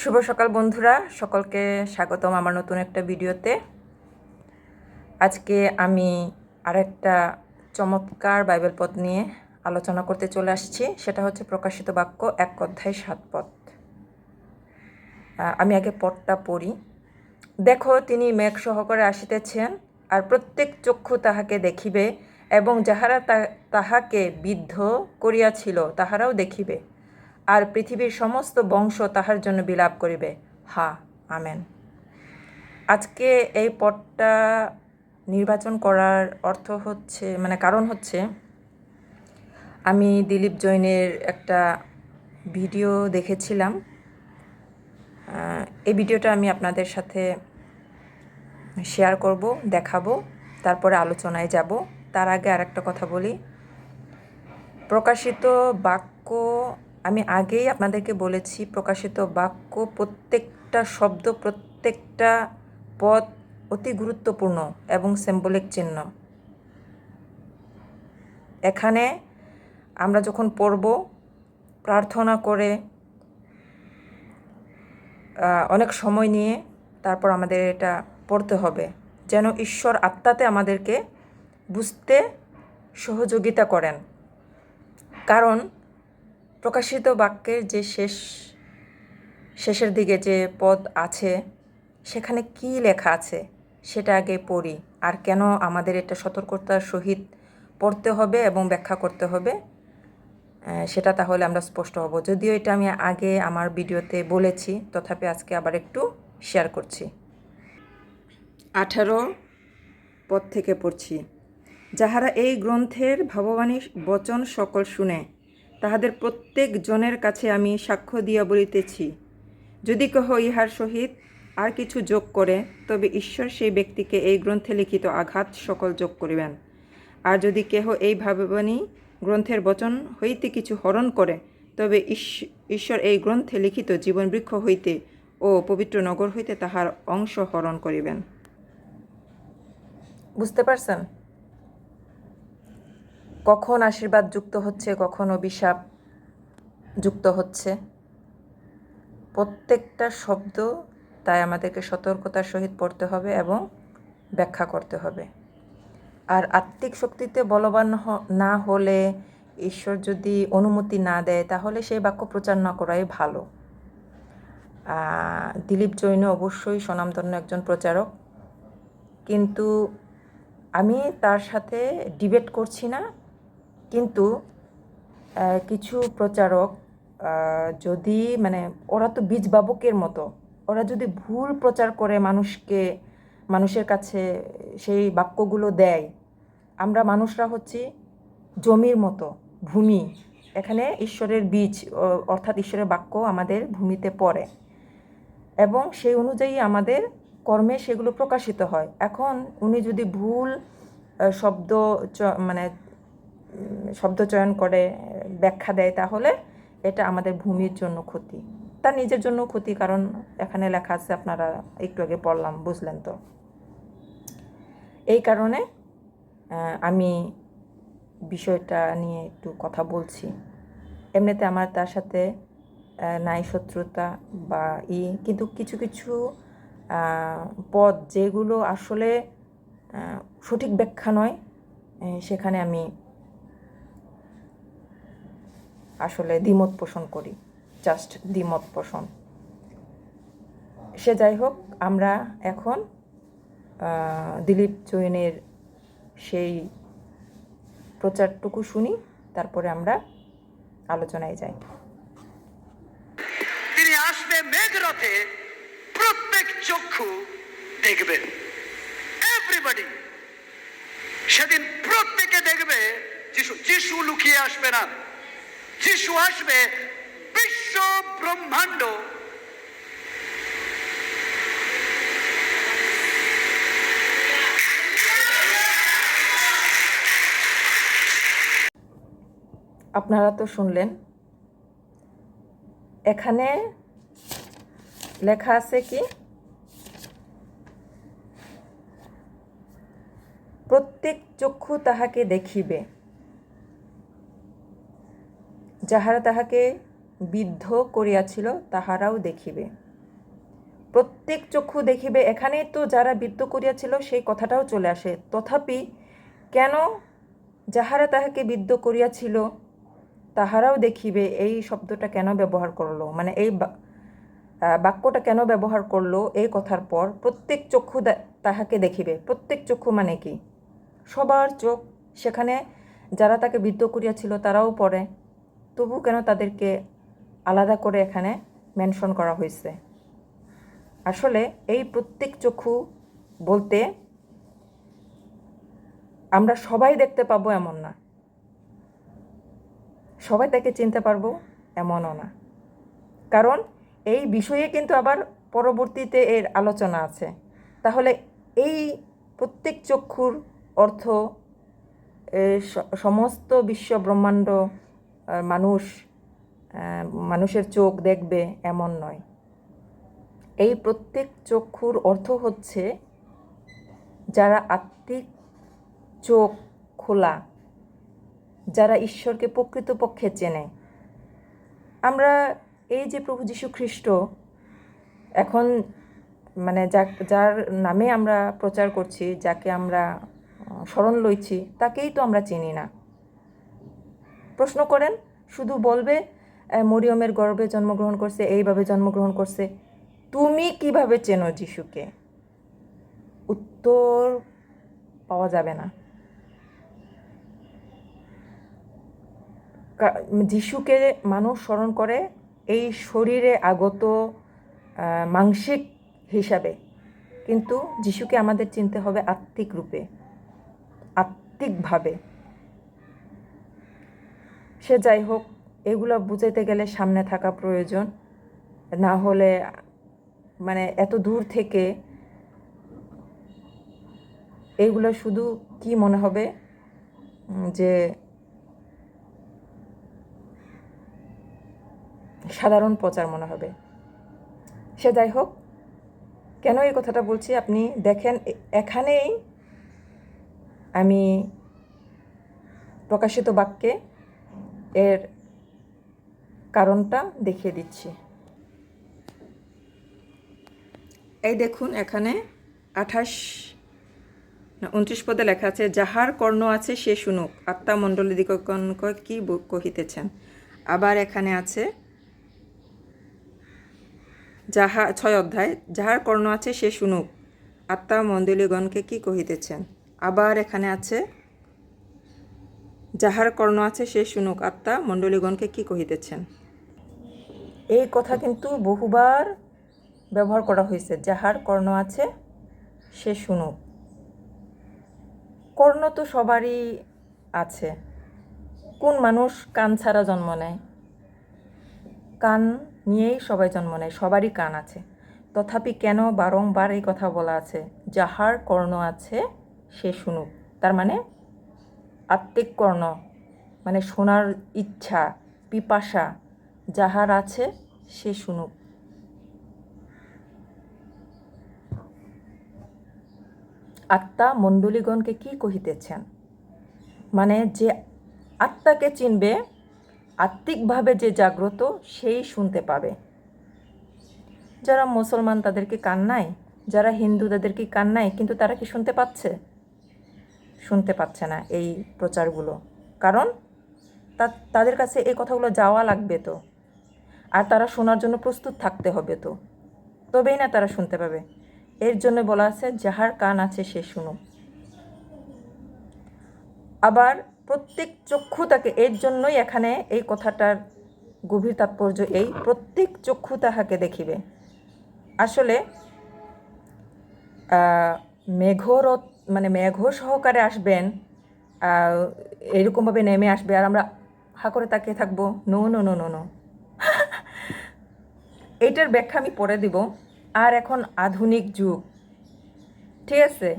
শুভ সকাল বন্ধুরা, সকলকে স্বাগতম আমার নতুন একটা ভিডিওতে। আজকে আমি আরেকটা চমৎকার বাইবেল পদ নিয়ে আলোচনা করতে চলে আসছি, সেটা হচ্ছে প্রকাশিত বাক্য এক অধ্যায় সাত পথ। আমি আগে পদটা পড়ি। দেখো, তিনি মেঘ সহকারে আসিতেছেন, আর প্রত্যেক চক্ষু তাহাকে দেখিবে, এবং যাহারা তাহাকে বিদ্ধ করিয়াছিল, তাহারাও দেখিবে। আর পৃথিবীর সমস্ত বংশ তাহার জন্য বিলাপ করিবে। হা, আমেন। আজকে এই পদটা নির্বাচন করার অর্থ হচ্ছে মানে কারণ হচ্ছে, আমি দিলীপ জৈনের একটা ভিডিও দেখেছিলাম। এই ভিডিওটা আমি আপনাদের সাথে শেয়ার করব, দেখাবো, তারপরে আলোচনায় যাব। তার আগে আরেকটা কথা বলি। প্রকাশিত বাক্য আমি আগেই আপনাদেরকে বলেছি, প্রকাশিত বাক্য প্রত্যেকটা শব্দ, প্রত্যেকটা পদ অতি গুরুত্বপূর্ণ এবং সিম্বলিক চিহ্ন। এখানে আমরা যখন পড়ব, প্রার্থনা করে অনেক সময় নিয়ে তারপর আমাদের এটা পড়তে হবে, যেন ঈশ্বর আত্মাতে আমাদেরকে বুঝতে সহযোগিতা করেন। কারণ প্রকাশিত বাক্যের যে শেষ, শেষের দিকে যে পদ আছে, সেখানে কি লেখা আছে, সেটা আগে পড়ি। আর কেন আমাদের এটা সতর্কতার সহিত পড়তে হবে এবং ব্যাখ্যা করতে হবে সেটা তাহলে আমরা স্পষ্ট হব। যদিও এটা আমি আগে আমার ভিডিওতে বলেছি, তথাপি আজকে আবার একটু শেয়ার করছি। আঠারো পদ থেকে পড়ছি। যাহারা এই গ্রন্থের ভাববাণী বচন সকল শুনে তাহাদের প্রত্যেক জনের কাছে আমি সাক্ষ্য দিয়া বলিতেছি। যদি কেহ ইহার সহিত আর কিছু যোগ করে, তবে ঈশ্বর সেই ব্যক্তিকে এই গ্রন্থে লিখিত আঘাত সকল যোগ করিবেন। আর যদি কেহ এই ভাববাণী গ্রন্থের বচন হইতে কিছু হরণ করে, তবে ঈশ- ঈশ্বর এই গ্রন্থে লিখিত জীবন বৃক্ষ হইতে ও পবিত্র নগর হইতে তাহার অংশ হরণ করিবেন। বুঝতে পারছেন? কখন আশীর্বাদ যুক্ত হচ্ছে, কখন অভিশাপ যুক্ত হচ্ছে? প্রত্যেকটা শব্দ তাই আমাদেরকে সতর্কতার সহিত পড়তে হবে এবং ব্যাখ্যা করতে হবে। আর আত্মিক শক্তিতে বলবান না হলে ঈশ্বর যদি অনুমতি না দেয়, তাহলে সেই বাক্য প্রচার না করাই ভালো। দিলীপ জৈন অবশ্যই স্বনামধন্য একজন প্রচারক। কিন্তু আমি তার সাথে ডিবেট করছি না। কিন্তু কিছু প্রচারক যদি মানে ওরা তো বীজ বাবকের মতো, ওরা যদি ভুল প্রচার করে মানুষকে, মানুষের কাছে সেই বাক্যগুলো দেয়, আমরা মানুষরা হচ্ছি জমির মতো, ভূমি। এখানে ঈশ্বরের বীজ অর্থাৎ ঈশ্বরের বাক্য আমাদের ভূমিতে পড়ে। এবং সেই অনুযায়ী আমাদের কর্মে সেগুলো প্রকাশিত হয়। এখন উনি যদি ভুল শব্দ মানে উম, শব্দ চয়ন করে ব্যাখ্যা দেয় তাহলে এটা আমাদের ভূমির জন্য ক্ষতি। তার নিজের জন্য ক্ষতি কারণ এখানে লেখা আছে আপনারা একটু আগে পড়লাম বুঝলেন তো। এই কারণে আমি বিষয়টা নিয়ে একটু কথা বলছি। এমনিতে আমার তার সাথে নাই শত্রুতা বা ই কিন্তু কিছু কিছু পদ যেগুলো আসলে সঠিক ব্যাখ্যা নয় সেখানে আমি আসলে দ্বিমত পোষণ করি জাস্ট দ্বিমত পোষণ। সে যাই হোক, আমরা এখন দিলীপ জৈনের সেই প্রচারটুকু শুনি, তারপরে আমরা আলোচনায় যাই। তিনি আসবে মেঘরথে প্রত্যেক চক্ষু দেখবে এভরিবডি সেদিন প্রত্যেকে দেখবে, যিশু যিশু লুকিয়ে আসবে না। যিশু আসবে, বিশ্ব ব্রহ্মাণ্ড। আপনারা তো শুনলেন, এখানে লেখা আছে কি, প্রত্যেক চক্ষু তাহাকে দেখিবে। যাহারা তাহাকে বিদ্ধ করিয়াছিল, তাহারাও দেখিবে। প্রত্যেক চক্ষু দেখিবে এখানেই তো যারা বিদ্ধ করিয়াছিল, সেই কথাটাও চলে আসে। তথাপি কেন যাহারা তাহাকে বিদ্ধ করিয়াছিল, তাহারাও দেখিবে, এই শব্দটা কেন ব্যবহার করল? মানে এই বাক্যটা কেন ব্যবহার করল এই কথার পর প্রত্যেক চক্ষু তাহাকে দেখিবে। প্রত্যেক চক্ষু মানে কি? সবার চোখ, সেখানে যারা তাকে বিদ্ধ করিয়াছিল, তারাও পড়ে। তবু কেন তাদেরকে আলাদা করে এখানে মেনশন করা হয়েছে? আসলে এই প্রত্যেক চক্ষু বলতে আমরা সবাই দেখতে পাবো এমন না। সবাই তাকে চিনতে পারব এমনও না। কারণ এই বিষয়ে কিন্তু আবার পরবর্তীতে এর আলোচনা আছে। তাহলে এই প্রত্যেক চক্ষুর অর্থ সমস্ত বিশ্ব ব্রহ্মাণ্ড মানুষ মানুষের চোখ দেখবে এমন নয়। এই প্রত্যেক চক্ষুর অর্থ হচ্ছে যারা আত্মিক চোখ খোলা, যারা ঈশ্বরকে প্রকৃতপক্ষে চেনে। আমরা এই যে প্রভু যীশু খ্রিস্ট এখন মানে যা যার নামে আমরা প্রচার করছি, যাকে আমরা স্মরণ লইছি, তাকেই তো আমরা চিনি না। প্রশ্ন করেন, শুধু বলবে মরিয়মের গর্ভে জন্মগ্রহণ করছে, এইভাবে জন্মগ্রহণ করছে। তুমি কীভাবে চেনো যিশুকে? উত্তর পাওয়া যাবে না। যিশুকে মানুষ স্মরণ করে এই শরীরে আগত মাংসিক হিসাবে। কিন্তু যিশুকে আমাদের চিনতে হবে আত্মিক রূপে, আত্মিকভাবে। সে যাই হোক, এগুলো বুঝাইতে গেলে সামনে থাকা প্রয়োজন। না হলে মানে এত দূর থেকে এইগুলো শুধু কি মনে হবে? যে সাধারণ প্রচার মনে হবে। সে যাই হোক, কেন এই কথাটা বলছি? আপনি দেখেন এখানেই আমি প্রকাশিত বাক্যে এর কারণটা দেখিয়ে দিচ্ছি। এই দেখুন, এখানে আঠাশ উনত্রিশ পদে লেখা আছে, যাহার কর্ণ আছে সে শুনুক, আত্মা মণ্ডলী দিগণকে কি কহিতেছেন? আবার এখানে আছে, যাহা, ছয় অধ্যায়, যাহার কর্ণ আছে সে শুনুক, আত্মা মণ্ডলীগণকে কি কহিতেছেন? আবার এখানে আছে যাহার কর্ণ আছে সে শুনুক আত্মা, মণ্ডলীগণকে কি কহিতেছেন? এই কথা কিন্তু বহুবার ব্যবহার করা হয়েছে যাহার কর্ণ আছে সে শুনুক। কর্ণ তো সবারই আছে। কোন মানুষ কান ছাড়া জন্ম নেয়? কান নিয়েই সবাই জন্ম নেয়, সবারই কান আছে। তথাপি কেন বারংবার এই কথা বলা আছে? যাহার কর্ণ আছে সে শুনুক। তার মানে আত্মিক কর্ণ মানে শোনার ইচ্ছা, পিপাসা, যাহার আছে সে শুনুক। আত্মা মণ্ডলীগণকে কি কহিতেছেন? মানে যে আত্মাকে চিনবে, আত্মিকভাবে যে জাগ্রত, সেই শুনতে পাবে। যারা মুসলমান তাদেরকে কান নাই? যারা হিন্দু তাদেরকে কান নাই? কিন্তু তারা কি শুনতে পাচ্ছে? শুনতে পাচ্ছে না এই প্রচারগুলো। কারণ তা- তাদের কাছে এই কথাগুলো যাওয়া লাগবে তো। আর তারা শোনার জন্য প্রস্তুত থাকতে হবে তো। তবেই না তারা শুনতে পাবে। এর জন্য বলা আছে, যাহার কান আছে সে শুনুক। আবার প্রত্যেক চক্ষু তাকে, এর জন্যই এখানে এই কথাটার গভীর তাৎপর্য এই, প্রত্যেক চক্ষু তাহাকে দেখিবে। আসলে মেঘরত মানে মেঘ সহকারে আসবেন এরকমভাবে নেমে আসবে আর আমরা হা করে তাকিয়ে থাকব, no no no no no. এইটার ব্যাখ্যা আমি পরে দিব। আর এখন আধুনিক যুগ। ঠিক আছে?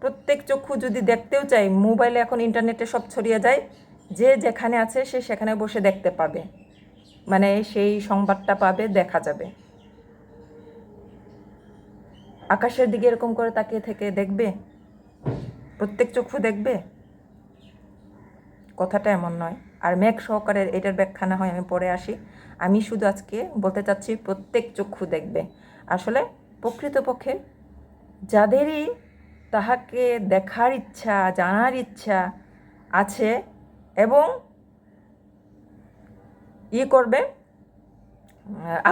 প্রত্যেক চক্ষু যদি দেখতেও চাই মোবাইলে এখন ইন্টারনেটে সব ছড়িয়ে যায়, যে যেখানে আছে সে সেখানে বসে দেখতে পাবে। মানে সেই সংবাদটা পাবে, দেখা যাবে। আকাশের দিকে এরকম করে তাকিয়ে থেকে দেখবে? প্রত্যেক চক্ষু দেখবে? কথাটা এমন নয়। আর মেঘ সহকারে এটার ব্যাখ্যা না হয়, আমি পরে আসি। আমি শুধু আজকে বলতে চাচ্ছি, প্রত্যেক চক্ষু দেখবে। আসলে প্রকৃতপক্ষে যাদেরই তাহাকে দেখার ইচ্ছা, জানার ইচ্ছা আছে এবং ই করবে,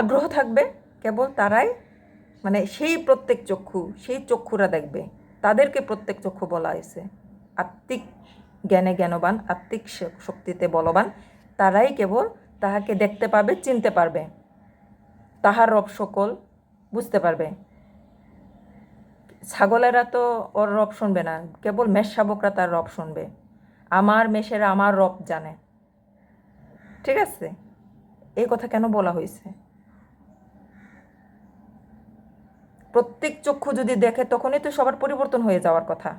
আগ্রহ থাকবে, কেবল তারাই মানে সেই প্রত্যেক চক্ষু, সেই চক্ষুরা দেখবে। তাদেরকে প্রত্যেক চক্ষু বলা হয়েছে। আত্মিক জ্ঞানে জ্ঞানবান, আত্মিক শক্তিতে বলবান। তারাই কেবল তাহাকে দেখতে পাবে, চিনতে পারবে। তাহার রব সকল বুঝতে পারবে। ছাগলেরা তো ওর রব শুনবে না, কেবল মেষ শাবকরা তার রব শুনবে। আমার মেষেরা আমার রব জানে। ঠিক আছে? এই কথা কেন বলা হয়েছে? প্রত্যেক চক্ষু যদি দেখে, তখনই তো সবার পরিবর্তন হয়ে যাওয়ার কথা।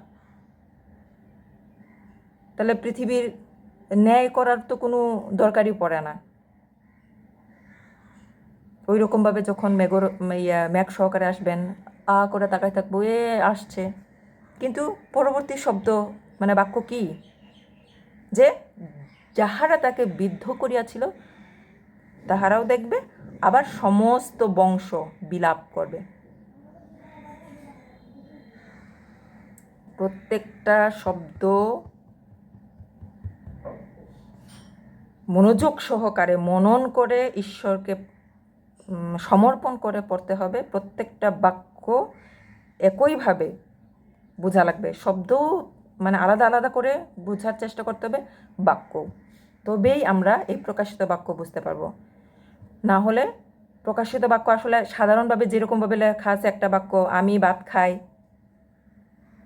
তাহলে পৃথিবীর ন্যায় করার তো কোনো দরকারই পড়ে না। ওই রকমভাবে যখন মেঘর, ইয়া ম্যাঘ সহকারে আসবেন, আ করে তাকায় থাকব, এ, আসছে। কিন্তু পরবর্তী শব্দ মানে বাক্য কি? যে যাহারা তাকে বিদ্ধ করিয়াছিল, তাহারাও দেখবে, আবার সমস্ত বংশ বিলাপ করবে। প্রত্যেকটা শব্দ মনোযোগ সহকারে, মনন করে ঈশ্বরকে সমর্পণ করে পড়তে হবে। প্রত্যেকটা বাক্য একইভাবে বোঝা লাগবে। শব্দ মানে আলাদা আলাদা করে বোঝার চেষ্টা করতে হবে বাক্য। তবেই আমরা এই প্রকাশিত বাক্য বুঝতে পারব। না হলে প্রকাশিত বাক্য আসলে সাধারণভাবে যেরকমভাবে লেখা আছে, একটা বাক্য, আমি ভাত খাই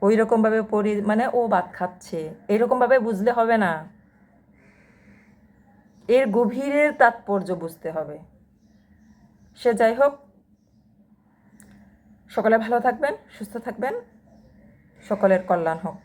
ওই রকমভাবে পরি মানে ও ভাত খাচ্ছে। এরকমভাবে বুঝলে হবে না। এর গভীরের তাৎপর্য বুঝতে হবে। সে যাই হোক, সকলে ভালো থাকবেন, সুস্থ থাকবেন, সকলের কল্যাণ হোক।